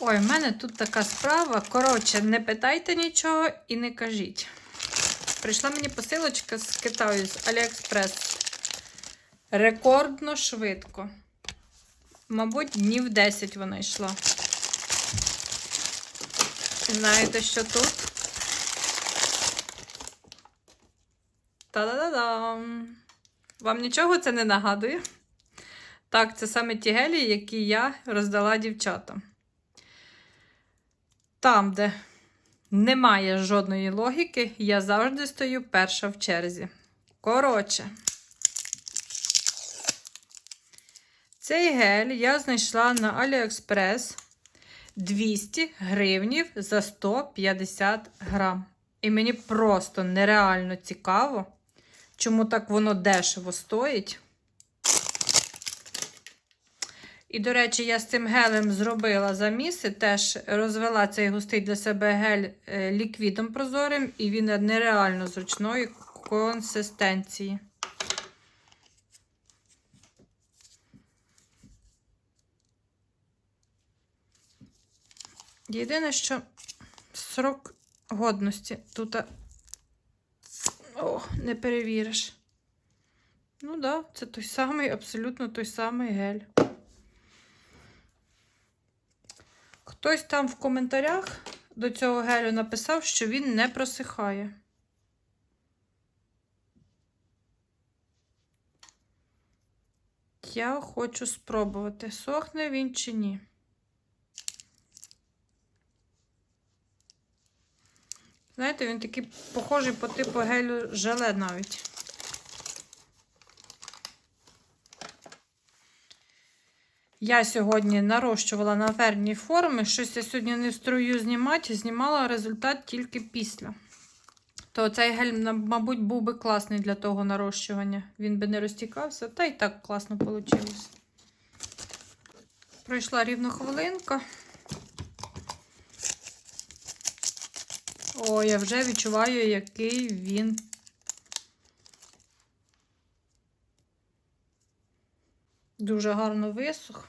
Ой, в мене тут така справа. Коротше, не питайте нічого і не кажіть. Прийшла мені посилочка з Китаю з Аліекспрес. Рекордно швидко. Мабуть, днів 10 вона йшла. Знаєте, що тут? Та-да-да-дам! Вам нічого це не нагадує? Так, це саме ті гелі, які я роздала дівчатам. Там, де немає жодної логіки, я завжди стою перша в черзі. Коротше, цей гель я знайшла на AliExpress 200 гривнів за 150 грам. І мені просто нереально цікаво, чому так воно дешево стоїть. І, до речі, я з цим гелем зробила заміси, теж розвела цей густий для себе гель е, ліквідом прозорим, і він нереально зручної консистенції. Єдине, що срок годності тут не перевіриш. Ну так, да, це той самий, абсолютно той самий гель. Хтось там в коментарях до цього гелю написав, що він не просихає. Я хочу спробувати, сохне він чи ні. Знаєте, він такий похожий по типу гелю желе навіть. Я сьогодні нарощувала на верхні форми. Щось я сьогодні не строю знімати, знімала результат тільки після. То цей гель, мабуть, був би класний для того нарощування. Він би не розтікався, та й так класно вийшло. Пройшла рівно хвилинка. О, я вже відчуваю, який він. Дуже гарно висох.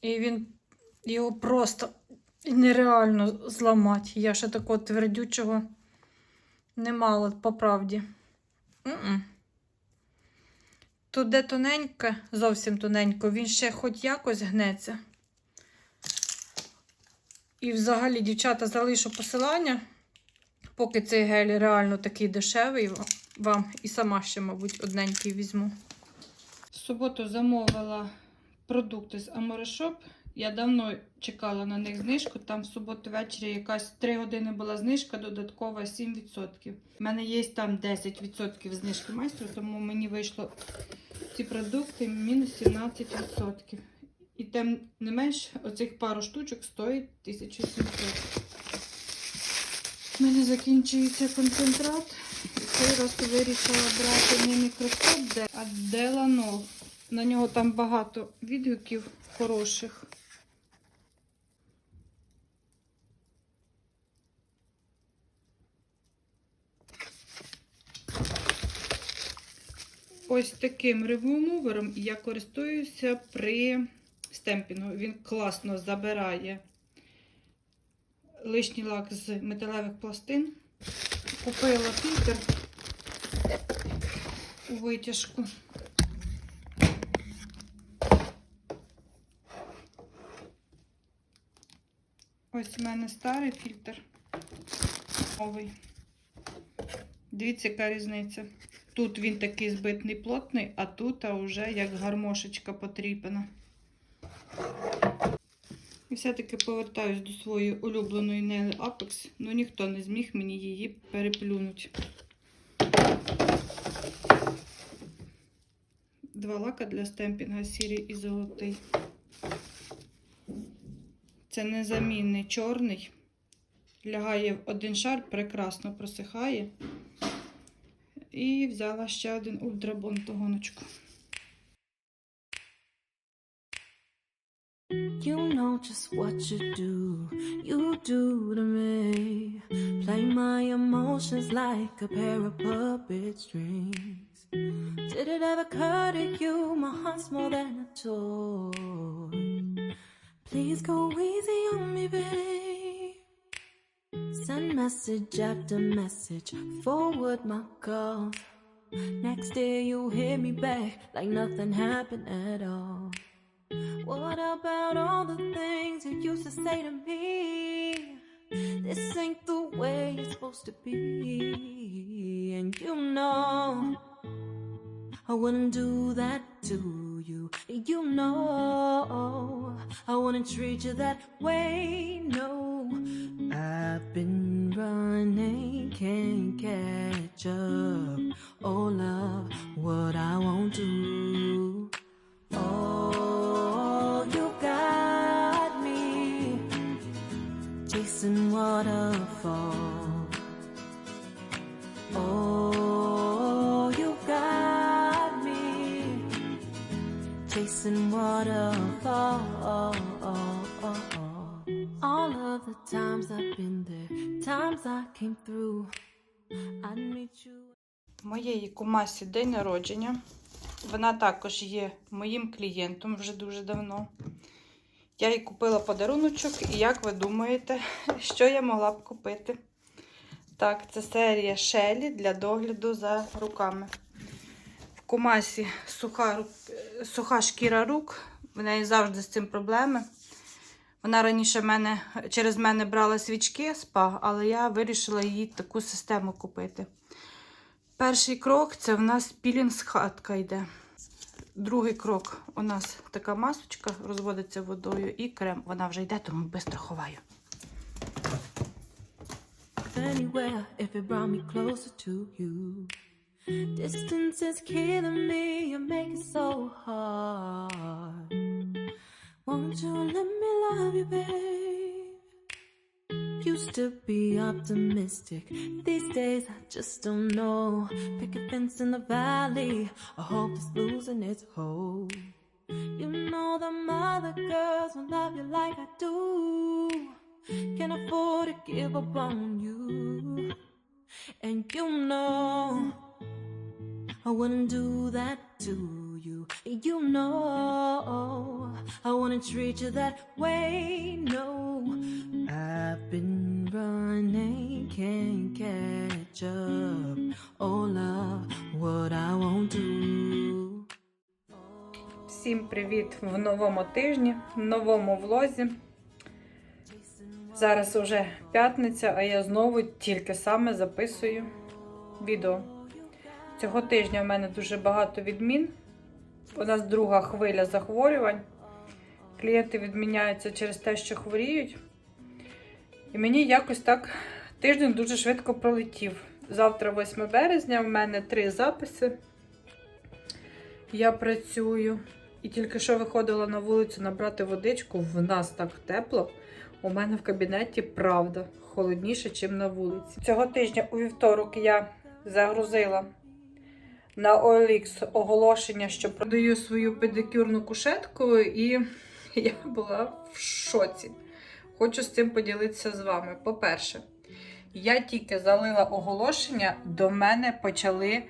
І він його просто нереально зламати. Я ще такого твердючого не мала по правді. Тут де тоненьке, зовсім тоненько, він ще хоч якось гнеться. І взагалі, дівчата, залишу посилання, поки цей гель реально такий дешевий вам. І сама ще, мабуть, одненький візьму. Суботу замовила продукти з Amore Я давно чекала на них знижку. Там в суботу ввечері якась 3 години була знижка, додаткова 7%. У мене є там 10% знижки майстру, тому мені вийшло ці продукти мінус 17%. І тим не менш, оцих пару штучок стоїть 1700. У мене закінчується концентрат. І цей раз вирішила брати не мікроскоп, а Деланол. На нього там багато відгуків хороших. Ось таким ремувером я користуюся при стемпінгу. Він класно забирає лишній лак з металевих пластин. Купила фільтр у витяжку. Ось у мене старий фільтр. Новий. Дивіться, яка різниця. Тут він такий збитний плотний, а тут а вже як гармошечка потріпана. І все-таки повертаюсь до своєї улюбленої Нели Apex, але ніхто не зміг мені її переплюнути. Два лака для стемпінга сірий і золотий. Це незамінний чорний. Лягає в один шар, прекрасно просихає. І взяла ще один ультрабон гоночку. You know just what you do, you do to me. Play my emotions like a pair of puppet strings. Did it ever occur to you my heart's more than a toy? Please go easy on me, babe. Send message after message, forward my calls. Next day you hit me back like nothing happened at all. What about all the things you used to say to me? This ain't the way it's supposed to be. And you know, I wouldn't do that you. You know, I wouldn't treat you that way. No, I've been running, can't catch up. Oh, love, what I won't do. Oh, you got me chasing waterfall. Waterfall. Моєї кумасі день народження. Вона також є моїм клієнтом вже дуже давно. Я їй купила подаруночок, і як ви думаєте, що я могла б купити? Так, це серія Шелі для догляду за руками. В кумасі суха, суха шкіра рук. В неї завжди з цим проблеми. Вона раніше мене, через мене брала свічки спа, але я вирішила їй таку систему купити. Перший крок це в нас пілінг хатка йде. Другий крок у нас така масочка розводиться водою і крем. Вона вже йде, тому швидко ховаю. anywhere if it brought me closer to you. Distance is killing me, you make it so hard. Won't you let me love you, babe? Used to be optimistic, these days I just don't know. Pick a fence in the valley, I hope it's losing its hold. You know them other girls will love you like I do. Can't afford to give up on you. And you know I wouldn't do that to you. You know I wouldn't treat you that way. No, I've been running, can't catch up. Oh, love, what I won't do. Всім привіт в новому тижні, в новому влозі. Зараз уже п'ятниця, а я знову тільки саме записую відео. Цього тижня в мене дуже багато відмін. У нас друга хвиля захворювань. Клієнти відміняються через те, що хворіють. І мені якось так тиждень дуже швидко пролетів. Завтра, 8 березня, в мене три записи. Я працюю. І тільки що виходила на вулицю набрати водичку, в нас так тепло. У мене в кабінеті правда холодніше, ніж на вулиці. Цього тижня у вівторок я загрузила на OLX оголошення, що продаю свою педикюрну кушетку, і я була в шоці. Хочу з цим поділитися з вами. По-перше, я тільки залила оголошення, до мене почали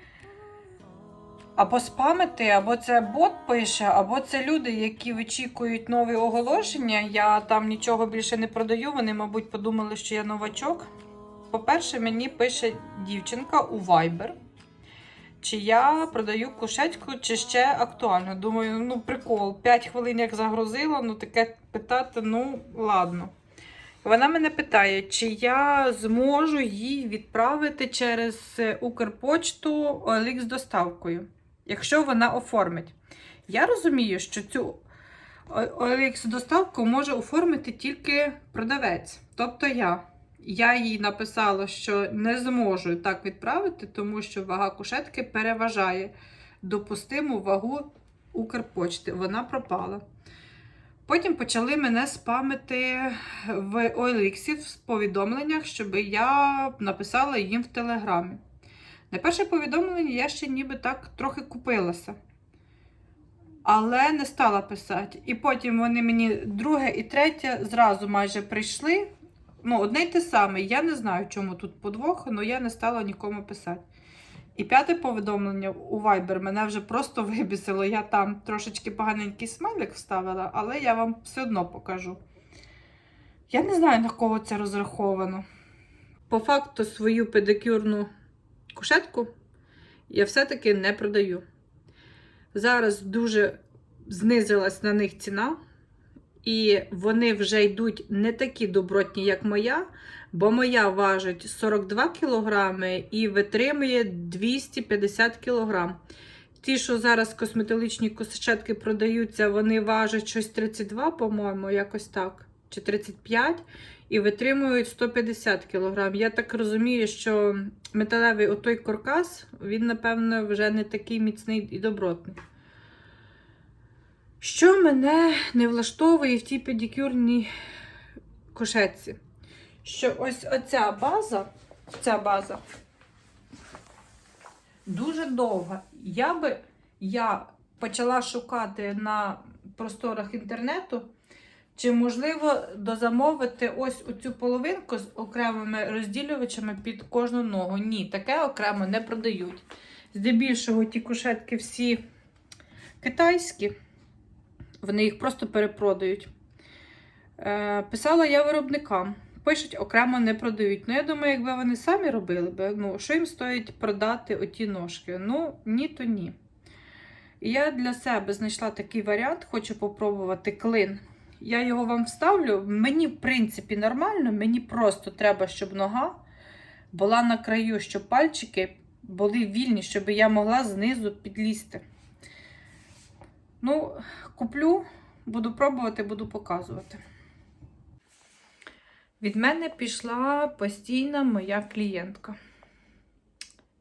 або спамити, або це бот пише, або це люди, які вичікують нові оголошення. Я там нічого більше не продаю. Вони, мабуть, подумали, що я новачок. По-перше, мені пише дівчинка у Viber, чи я продаю кушетку, чи ще актуально. Думаю, ну прикол, 5 хвилин як загрузила, ну таке питати, ну ладно. Вона мене питає, чи я зможу їй відправити через е, Укрпочту OLX з доставкою, якщо вона оформить. Я розумію, що цю OLX доставку може оформити тільки продавець, тобто я. Я їй написала, що не зможу так відправити, тому що вага кушетки переважає допустиму вагу Укрпочти. Вона пропала. Потім почали мене спамити в OLX в повідомленнях, щоб я написала їм в Телеграмі. На перше повідомлення я ще ніби так трохи купилася. Але не стала писати. І потім вони мені друге і третє зразу майже прийшли. Ну, одне й те саме. Я не знаю, чому тут подвох, але я не стала нікому писати. І п'яте повідомлення у Viber мене вже просто вибісило. Я там трошечки поганенький смайлик вставила, але я вам все одно покажу. Я не знаю, на кого це розраховано. По факту свою педикюрну кушетку я все-таки не продаю. Зараз дуже знизилась на них ціна, і вони вже йдуть не такі добротні, як моя, бо моя важить 42 кг і витримує 250 кг. Ті, що зараз косметологічні кошетки продаються, вони важать щось 32, по-моєму, якось так, чи 35, і витримують 150 кг. Я так розумію, що металевий отой каркас, він, напевно, вже не такий міцний і добротний. Що мене не влаштовує в тій педикюрній кошетці? Що ось оця база, ця база дуже довга. Я би я почала шукати на просторах інтернету, чи можливо дозамовити ось оцю половинку з окремими розділювачами під кожну ногу. Ні, таке окремо не продають. Здебільшого ті кушетки всі китайські, вони їх просто перепродають. Е, писала я виробникам. Пишуть, окремо не продають. Ну, я думаю, якби вони самі робили би, ну, що їм стоїть продати оті ножки? Ну, ні, то ні. Я для себе знайшла такий варіант, хочу попробувати клин. Я його вам вставлю. Мені, в принципі, нормально, мені просто треба, щоб нога була на краю, щоб пальчики були вільні, щоб я могла знизу підлізти. Ну, куплю, буду пробувати, буду показувати. Від мене пішла постійна моя клієнтка.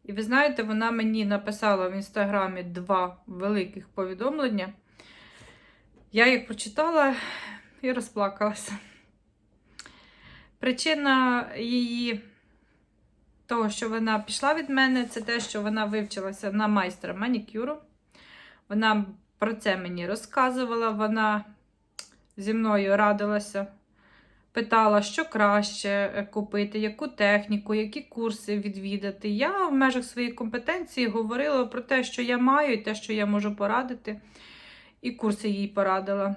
І ви знаєте, вона мені написала в інстаграмі два великих повідомлення. Я їх прочитала і розплакалася. Причина її того, що вона пішла від мене, це те, що вона вивчилася на майстра манікюру. Вона про це мені розказувала, вона зі мною радилася питала, що краще е, купити, яку техніку, які курси відвідати. Я в межах своєї компетенції говорила про те, що я маю, і те, що я можу порадити. І курси їй порадила.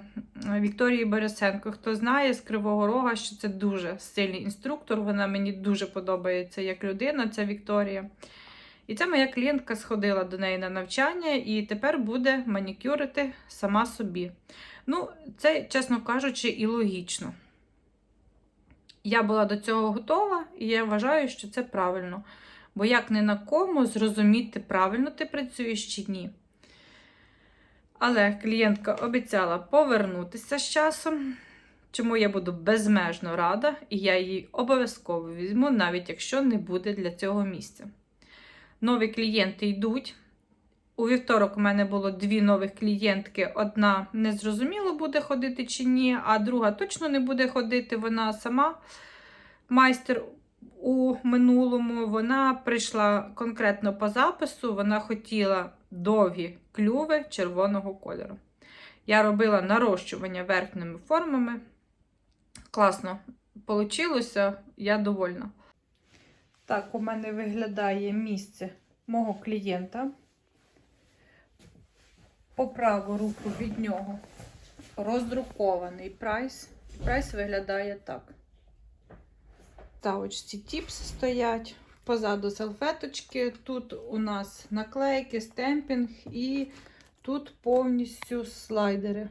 Вікторії Борисенко. Хто знає з Кривого Рога, що це дуже сильний інструктор. Вона мені дуже подобається як людина, ця Вікторія. І ця моя клієнтка сходила до неї на навчання і тепер буде манікюрити сама собі. Ну, це, чесно кажучи, і логічно. Я була до цього готова, і я вважаю, що це правильно. Бо як не на кому зрозуміти, правильно ти працюєш чи ні. Але клієнтка обіцяла повернутися з часом, чому я буду безмежно рада, і я її обов'язково візьму, навіть якщо не буде для цього місця. Нові клієнти йдуть. У вівторок у мене було дві нових клієнтки. Одна не зрозуміло буде ходити чи ні, а друга точно не буде ходити. Вона сама майстер у минулому. Вона прийшла конкретно по запису, вона хотіла довгі клюви червоного кольору. Я робила нарощування верхніми формами. Класно вийшло, я довольна. Так, у мене виглядає місце мого клієнта по праву руку від нього роздрукований прайс. Прайс виглядає так. Ставочці тіпс стоять, позаду салфеточки. Тут у нас наклейки, стемпінг і тут повністю слайдери.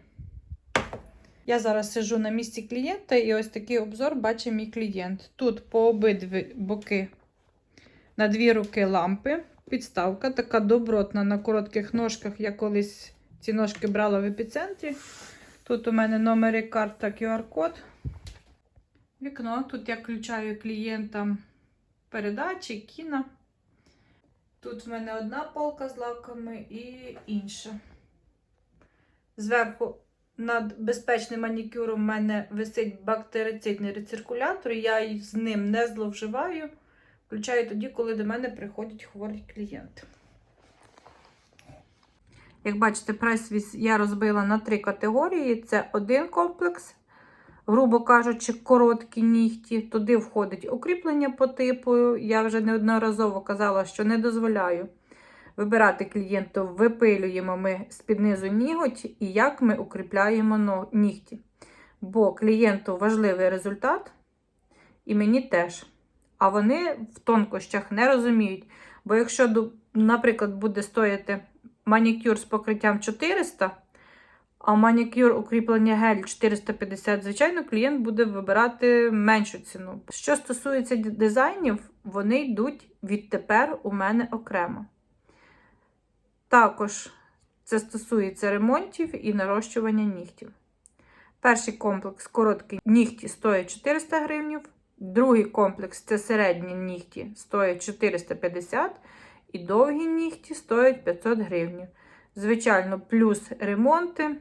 Я зараз сижу на місці клієнта, і ось такий обзор бачить мій клієнт. Тут по обидві боки на дві руки лампи. Підставка така добротна на коротких ножках. Я колись ці ножки брала в епіцентрі. Тут у мене номери карта QR-код. Вікно. Тут я включаю клієнтам передачі, кіно. Тут в мене одна полка з лаками і інша. Зверху над безпечним манікюром в мене висить бактерицидний рециркулятор. Я з ним не зловживаю. Включаю тоді, коли до мене приходять хворі клієнти. Як бачите, прайс я розбила на три категорії: це один комплекс, грубо кажучи, короткі нігті. Туди входить укріплення по типу. Я вже неодноразово казала, що не дозволяю Вибирати клієнту випилюємо ми з-під низу ніготь і як ми укріпляємо нігті. Бо клієнту важливий результат, і мені теж. А вони в тонкощах не розуміють. Бо якщо, наприклад, буде стояти манікюр з покриттям 400, а манікюр укріплення гель 450, звичайно, клієнт буде вибирати меншу ціну. Що стосується дизайнів, вони йдуть відтепер у мене окремо. Також це стосується ремонтів і нарощування нігтів. Перший комплекс короткий нігті стоїть 400 гривень, другий комплекс це середні нігті стоїть 450 і довгі нігті стоять 500 гривень. Звичайно, плюс ремонти,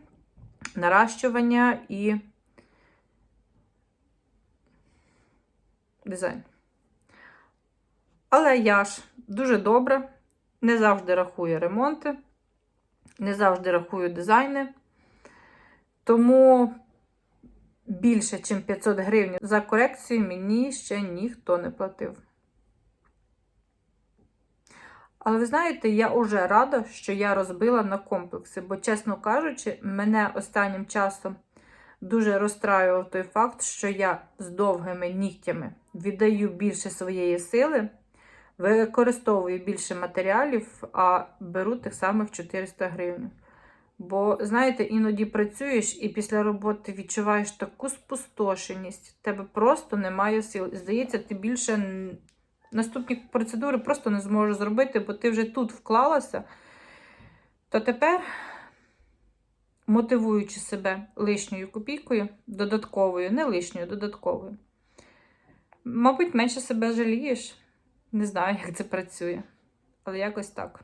наращування і дизайн. Але я ж дуже добре, не завжди рахую ремонти, не завжди рахую дизайни. Тому більше, ніж 500 гривень за корекцію мені ще ніхто не платив. Але ви знаєте, я вже рада, що я розбила на комплекси, бо, чесно кажучи, мене останнім часом дуже розстраював той факт, що я з довгими нігтями віддаю більше своєї сили, використовую більше матеріалів, а беру тих самих 400 гривень. Бо, знаєте, іноді працюєш і після роботи відчуваєш таку спустошеність, тебе просто немає сил. Здається, ти більше наступні процедури просто не зможеш зробити, бо ти вже тут вклалася. То тепер, мотивуючи себе лишньою копійкою, додатковою, не лишньою, додатковою, мабуть, менше себе жалієш. Не знаю, як це працює, але якось так.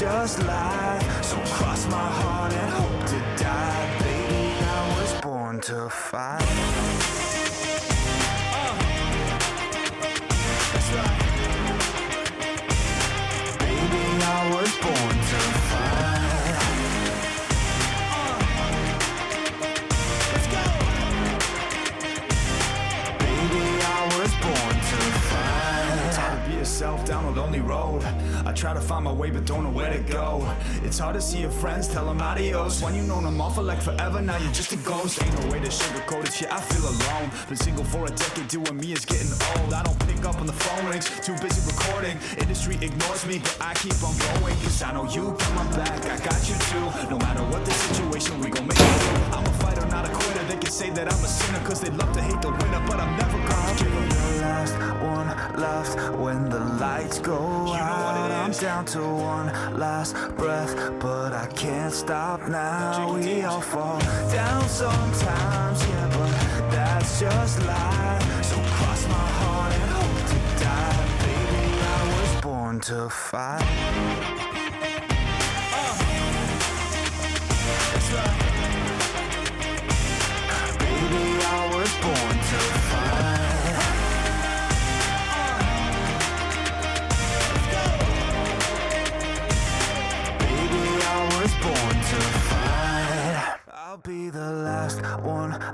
just life. So cross my heart and hope to die, baby. I was born to fight. Down a lonely road. I try to find my way, but don't know where to go. It's hard to see your friends, tell them adios. When you know them all for like forever, now you're just a ghost. Ain't no way to sugarcoat it, yeah, I feel alone. Been single for a decade, doing me is getting old. I don't pick up on the phone rings, too busy recording. Industry ignores me, but I keep on going. Cause I know you got my back, I got you too. No matter what the situation, we gon' make it. I'm a fighter, say that I'm a sinner, cause they love to hate the winner, but I'm never gonna give up. The last one left when the lights go out. I'm down to one last breath, but I can't stop now. We all fall down sometimes, yeah, but that's just life. So cross my heart and hope to die, baby. I was born to fight.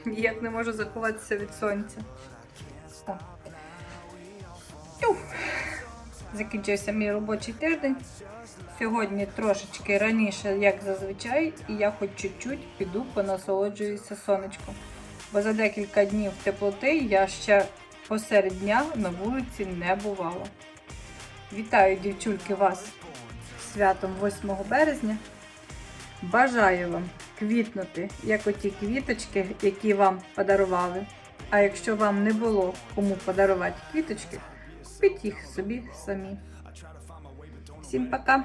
Ніяк не можу заховатися від сонця. Закінчився мій робочий тиждень. Сьогодні трошечки раніше, як зазвичай, і я хоч чуть-чуть піду понасолоджуюся сонечком. Бо за декілька днів теплоти я ще посеред дня на вулиці не бувала. Вітаю, дівчульки, вас святом 8 березня. Бажаю вам квітнути, як оті квіточки, які вам подарували. А якщо вам не було кому подарувати квіточки, купіть їх собі самі. Всім пока!